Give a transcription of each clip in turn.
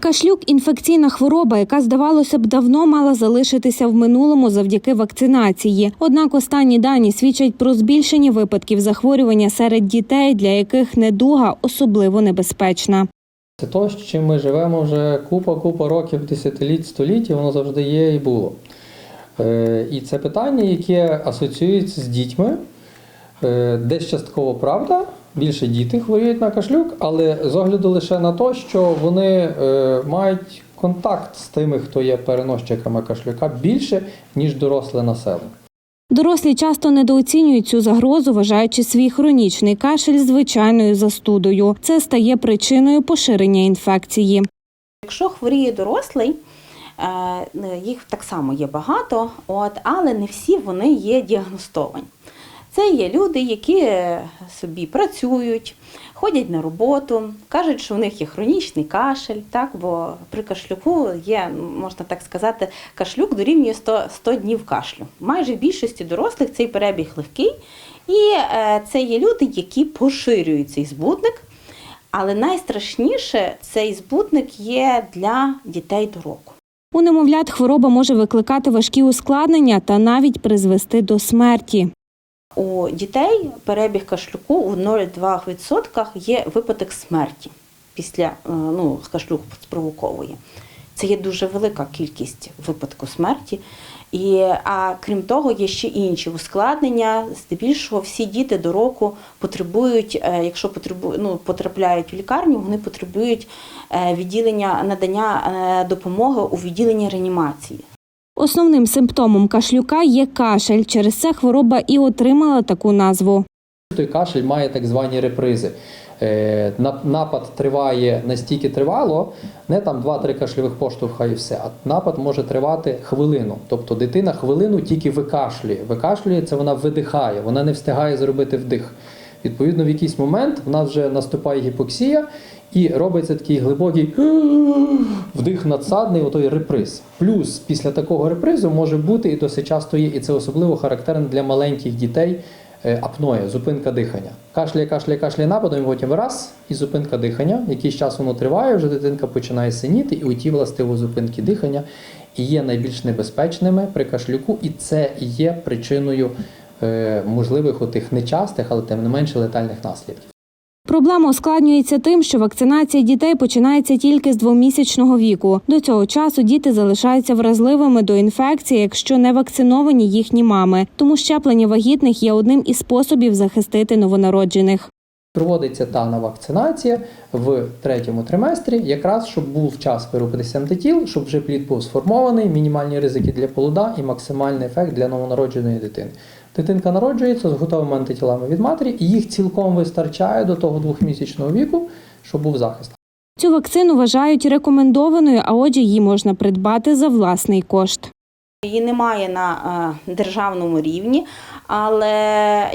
Кашлюк інфекційна хвороба, яка здавалося б давно мала залишитися в минулому завдяки вакцинації. Однак останні дані свідчать про збільшення випадків захворювання серед дітей, для яких недуга особливо небезпечна. Це то, з чим ми живемо вже купа-купа років, десятиліть, століть, і воно завжди є і було. Е, І це питання, яке асоціюється з дітьми. Е, Десь частково правда, більше діти хворіють на кашлюк, але з огляду лише на те, що вони е, мають контакт з тими, хто є переносчиками кашлюка, більше, ніж доросле населення. Дорослі часто недооцінюють цю загрозу, вважаючи свій хронічний кашель звичайною застудою. Це стає причиною поширення інфекції. Якщо хворіє дорослий, е, їх так само є багато, от, але не всі вони є діагностовані. Це є люди, які е, собі працюють, ходять на роботу, кажуть, що у них є хронічний кашель, так, бо при кашлюку є, можна так сказати, кашлюк дорівнює 100, 100 днів кашлю. Майже в більшості дорослих цей перебіг легкий, і е, це є люди, які поширюють цей збудник. Але найстрашніше цей збутник є для дітей до року. У немовлят хвороба може викликати важкі ускладнення та навіть призвести до смерті. У дітей перебіг кашлюку у 0,2% є випадок смерті після е, ну, кашлюк спровоковує. Це є дуже велика кількість випадку смерті. І, а крім того, є ще інші ускладнення. Здебільшого всі діти до року потребують, е, якщо потребу, ну, потрапляють в лікарню, вони потребують е, відділення надання допомоги у відділенні реанімації. Основним симптомом кашлюка є кашель. Через це хвороба і отримала таку назву. Той кашель має так звані репризи. Е, Напад триває настільки тривало, не там 2-3 кашльових поштовха і все, а напад може тривати хвилину. Тобто дитина хвилину тільки викашлює. Викашлює це вона видихає, вона не встигає зробити вдих. Відповідно, в якийсь момент в нас вже наступає гіпоксія і робиться такий глибокий вдих надсадний, отой реприз. Плюс після такого репризу може бути і досить часто є, і це особливо характерно для маленьких дітей. е, Апноя, зупинка дихання. Кашляє, кашляє, кашляє нападом, і потім раз і зупинка дихання. Якийсь час воно триває, вже дитинка починає синіти, і оті властиво зупинки дихання і є найбільш небезпечними при кашлюку, і це є причиною е, можливих отих нечастих, але тим не менше летальних наслідків. Проблема ускладнюється тим, що вакцинація дітей починається тільки з двомісячного віку. До цього часу діти залишаються вразливими до інфекції, якщо не вакциновані їхні мами. Тому щеплення вагітних є одним із способів захистити новонароджених. Проводиться дана вакцинація в третьому триместрі, якраз щоб був час виробитися антитіл, щоб вже плід був сформований, мінімальні ризики для полуда і максимальний ефект для новонародженої дитини. Дитинка народжується з готовими антитілами від матері, і їх цілком вистачає до того двохмісячного віку, щоб був захист. Цю вакцину вважають рекомендованою, а отже, її можна придбати за власний кошт. Її немає на е, державному рівні, але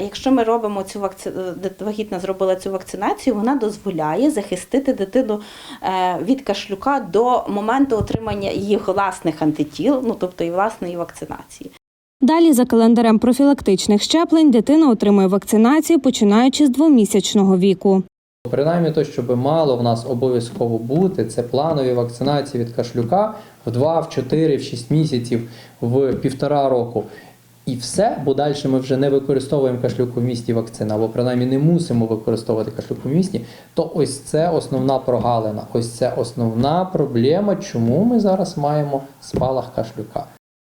якщо ми робимо цю вакци... е, вагітна зробила цю вакцинацію, вона дозволяє захистити дитину е, від кашлюка до моменту отримання її власних антитіл, ну тобто і власної вакцинації. Далі, за календарем профілактичних щеплень, дитина отримує вакцинацію починаючи з двомісячного віку. Принаймні, то, що би мало в нас обов'язково бути, це планові вакцинації від кашлюка в 2, в 4, в 6 місяців, в півтора року. І все, бо далі ми вже не використовуємо кашлюку в місті вакцина, або принаймні не мусимо використовувати кашлюку в місті, то ось це основна прогалина, ось це основна проблема, чому ми зараз маємо спалах кашлюка.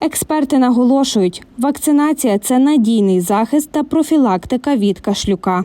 Експерти наголошують, вакцинація це надійний захист та профілактика від кашлюка.